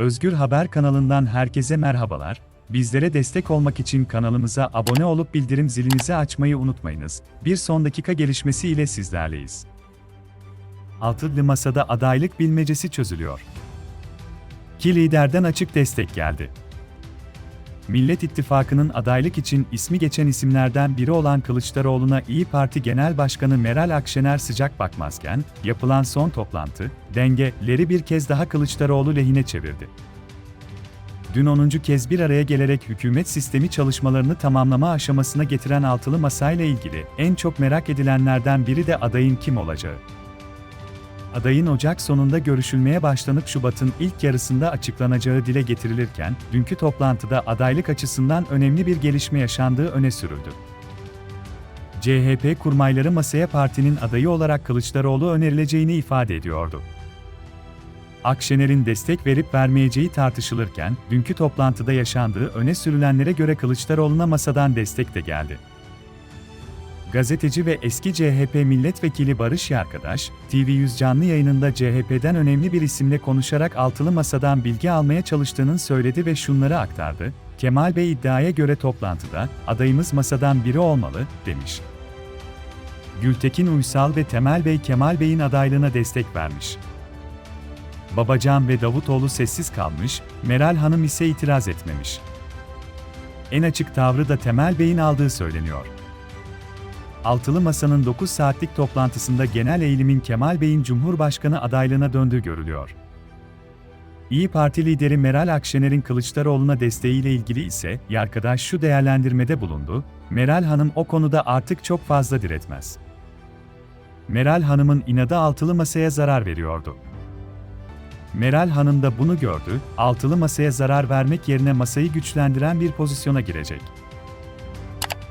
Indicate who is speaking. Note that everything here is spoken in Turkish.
Speaker 1: Özgür Haber kanalından herkese merhabalar. Bizlere destek olmak için kanalımıza abone olup bildirim zilinizi açmayı unutmayınız. Bir son dakika gelişmesi ile sizlerleyiz. Altılı Masa'da adaylık bilmecesi çözülüyor. Ki liderden açık destek geldi. Millet İttifakı'nın adaylık için ismi geçen isimlerden biri olan Kılıçdaroğlu'na İyi Parti Genel Başkanı Meral Akşener sıcak bakmazken, yapılan son toplantı, dengeleri bir kez daha Kılıçdaroğlu lehine çevirdi. Dün 10. kez bir araya gelerek hükümet sistemi çalışmalarını tamamlama aşamasına getiren altılı masayla ilgili en çok merak edilenlerden biri de adayın kim olacağı. Adayın Ocak sonunda görüşülmeye başlanıp Şubat'ın ilk yarısında açıklanacağı dile getirilirken, dünkü toplantıda adaylık açısından önemli bir gelişme yaşandığı öne sürüldü. CHP kurmayları masaya partinin adayı olarak Kılıçdaroğlu önerileceğini ifade ediyordu. Akşener'in destek verip vermeyeceği tartışılırken, dünkü toplantıda yaşandığı öne sürülenlere göre Kılıçdaroğlu'na masadan destek de geldi. Gazeteci ve eski CHP milletvekili Barış Yarkadaş, TV100 canlı yayınında CHP'den önemli bir isimle konuşarak altılı masadan bilgi almaya çalıştığını söyledi ve şunları aktardı. Kemal Bey iddiaya göre toplantıda, adayımız masadan biri olmalı, demiş. Gültekin Uysal ve Temel Bey Kemal Bey'in adaylığına destek vermiş. Babacan ve Davutoğlu sessiz kalmış, Meral Hanım ise itiraz etmemiş. En açık tavrı da Temel Bey'in aldığı söyleniyor. Altılı Masa'nın 9 saatlik toplantısında genel eğilimin Kemal Bey'in Cumhurbaşkanı adaylığına döndüğü görülüyor. İyi Parti lideri Meral Akşener'in Kılıçdaroğlu'na desteğiyle ilgili ise Yarkadaş şu değerlendirmede bulundu, Meral Hanım o konuda artık çok fazla diretmez. Meral Hanım'ın inadı altılı masaya zarar veriyordu. Meral Hanım da bunu gördü, altılı masaya zarar vermek yerine masayı güçlendiren bir pozisyona girecek.